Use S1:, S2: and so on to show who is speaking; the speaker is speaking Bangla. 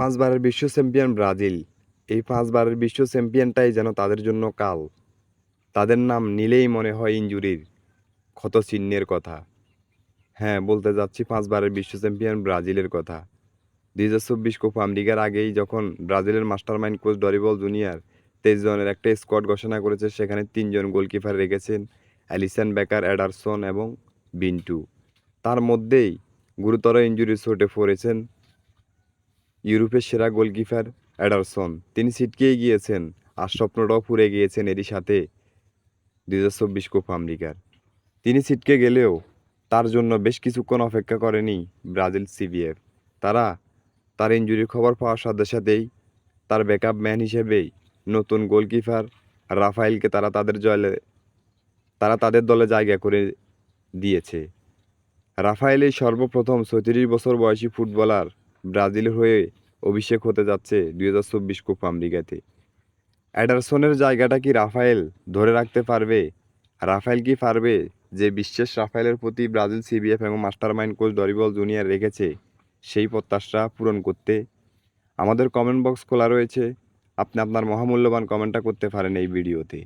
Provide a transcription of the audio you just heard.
S1: পাঁচবারের বিশ্ব চ্যাম্পিয়ন ব্রাজিল। এই পাঁচবারের বিশ্ব চ্যাম্পিয়নটাই যেন তাদের জন্য কাল। তাদের নাম নিলেই মনে হয় ইঞ্জুরির ক্ষত চিহ্নের কথা। হ্যাঁ বলতে যাচ্ছি পাঁচবারের বিশ্ব চ্যাম্পিয়ন ব্রাজিলের কথা। দুই হাজার চব্বিশ কোপা আমেরিকার আগেই যখন ব্রাজিলের মাস্টারমাইন্ড কোচ ডরিবল জুনিয়র তেইশ জনের একটা স্কোয়াড ঘোষণা করেছে, সেখানে তিনজন গোলকিপার রেখেছেন অ্যালিসন বেকার, অ্যাডারসন এবং বিন্টু। তার মধ্যেই গুরুতর ইঞ্জুরি চোটে পড়েছেন ইউরোপের সেরা গোলকিপার অ্যাডারসন। তিনি ছিটকেই গিয়েছেন, আর স্বপ্নটাও পুড়ে গিয়েছেন এরই সাথে দুই হাজার চব্বিশ কোপা আমেরিকার। তিনি ছিটকে গেলেও তার জন্য বেশ কিছুক্ষণ অপেক্ষা করেনি ব্রাজিল সিবিএফ। তারা তার ইঞ্জুরির খবর পাওয়ার সাথে সাথেই তার ব্যাকআপ ম্যান হিসেবেই নতুন গোলকিপার রাফায়েলকে তারা তাদের জলে, তারা তাদের দলে জায়গা করে দিয়েছে। রাফায়েল এই সর্বপ্রথম ছত্রিশ বছর বয়সী ফুটবলার ব্রাজিলের হয়ে অভিষেক হতে যাচ্ছে দুই হাজার চব্বিশ কোপা আমেরিকাতে অ্যাডারসনের জায়গাটা কি রাফায়েল ধরে রাখতে পারবে? রাফায়েল কি পারবে যে বিশ্বাস রাফায়েলের প্রতি ব্রাজিল সিবিএফ এবং মাস্টারমাইন্ড কোচ ডরিবল জুনিয়র রেখেছে সেই প্রত্যাশা পূরণ করতে? আমাদের কমেন্ট বক্স খোলা রয়েছে। আপনি আপনার মহামূল্যবান কমেন্টটা করতে পারেন এই ভিডিওতে।